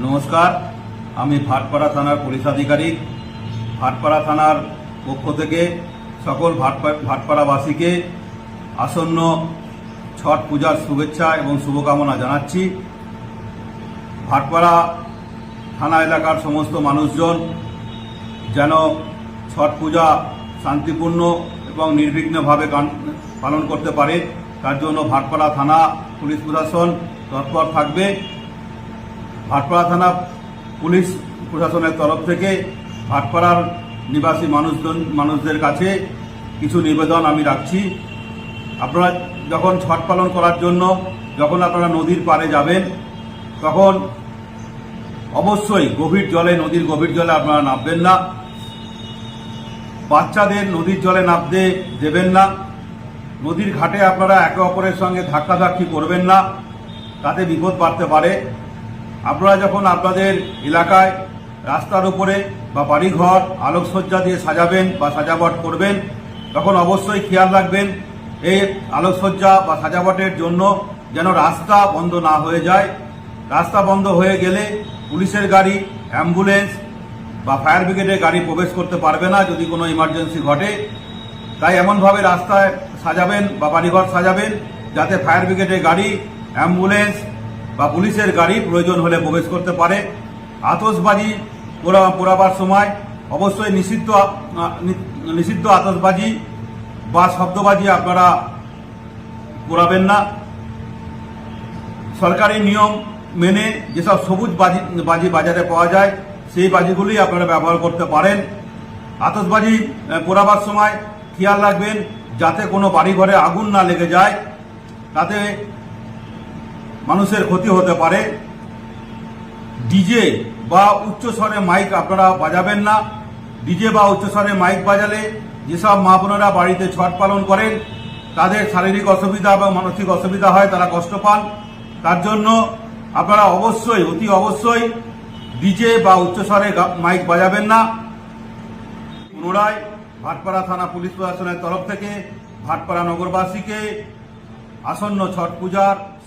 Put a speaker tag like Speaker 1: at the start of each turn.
Speaker 1: নমস্কার, আমি ভাটপাড়া থানার পুলিশ আধিকারিক। ভাটপাড়া থানার পক্ষ থেকে সকল ভাটপা- ভাটপাড়াবাসীকে আসন্ন ছট পূজার শুভেচ্ছা এবং শুভকামনা জানাচ্ছি। ভাটপাড়া থানা এলাকার সমস্ত মানুষজন যেন ছট পূজা শান্তিপূর্ণ এবং নির্বিঘ্নভাবে পালন করতে পারে, তার জন্য ভাটপাড়া থানা পুলিশ প্রশাসন তৎপর থাকবে। ভাটপাড়া থানা পুলিশ প্রশাসনের তরফ থেকে ভাটপাড়ার নিবাসী মানুষজন, মানুষদের কাছে কিছু নিবেদন আমি রাখছি। আপনারা যখন ছট পালন করার জন্য যখন আপনারা নদীর পাড়ে যাবেন, তখন অবশ্যই গভীর জলে, নদীর গভীর জলে আপনারা নামবেন না। বাচ্চাদের নদীর জলে নামতে দেবেন না। নদীর ঘাটে আপনারা একে অপরের সঙ্গে ধাক্কাধাক্কি করবেন না। তাতে বিপদ বাড়তে পারে। আপনারা যখন আপনাদের এলাকায় রাস্তার উপরে বা বাড়িঘর আলোকসজ্জা দিয়ে সাজাবেন বা সাজাবট করবেন, তখন অবশ্যই খেয়াল রাখবেন এই আলোকসজ্জা বা সাজাবটের জন্য যেন রাস্তা বন্ধ না হয়ে যায়। রাস্তা বন্ধ হয়ে গেলে পুলিশের গাড়ি, অ্যাম্বুলেন্স বা ফায়ার ব্রিগেডের গাড়ি প্রবেশ করতে পারবে না যদি কোনো ইমার্জেন্সি ঘটে। তাই এমনভাবে রাস্তায় সাজাবেন বা বাড়িঘর সাজাবেন যাতে ফায়ার ব্রিগেডের গাড়ি, অ্যাম্বুলেন্স বা পুলিশের গাড়ি প্রয়োজন হলে প্রবেশ করতে পারে। আতসবাজি পোড়া পোড়াবার সময় অবশ্যই নিষিদ্ধ নিষিদ্ধ আতসবাজি বা শব্দবাজি আপনারা পোড়াবেন না। সরকারি নিয়ম মেনে যেসব সবুজ বাজি বাজি বাজারে পাওয়া যায়, সেই বাজিগুলি আপনারা ব্যবহার করতে পারেন। আতসবাজি পোড়াবার সময় খেয়াল রাখবেন যাতে কোনো বাড়ি ঘরে আগুন না লেগে যায়। তাতে মানুষের ক্ষতি হতে পারে। ডিজে বা উচ্চস্বরে মাইক আপনারা বাজাবেন না। ডিজে বা উচ্চস্বরে মাইক বাজালে যেসব মা বোনেরা বাড়িতে ছট পালন করেন, তাদের শারীরিক অসুবিধা এবং মানসিক অসুবিধা হয়, তারা কষ্ট পান। তার জন্য আপনারা অবশ্যই, অতি অবশ্যই ডিজে বা উচ্চস্বরে মাইক বাজাবেন না। পুনরায় ভাটপাড়া থানা পুলিশ প্রশাসনের তরফ থেকে ভাটপাড়া নগরবাসীকে আসন্ন ছট পূজার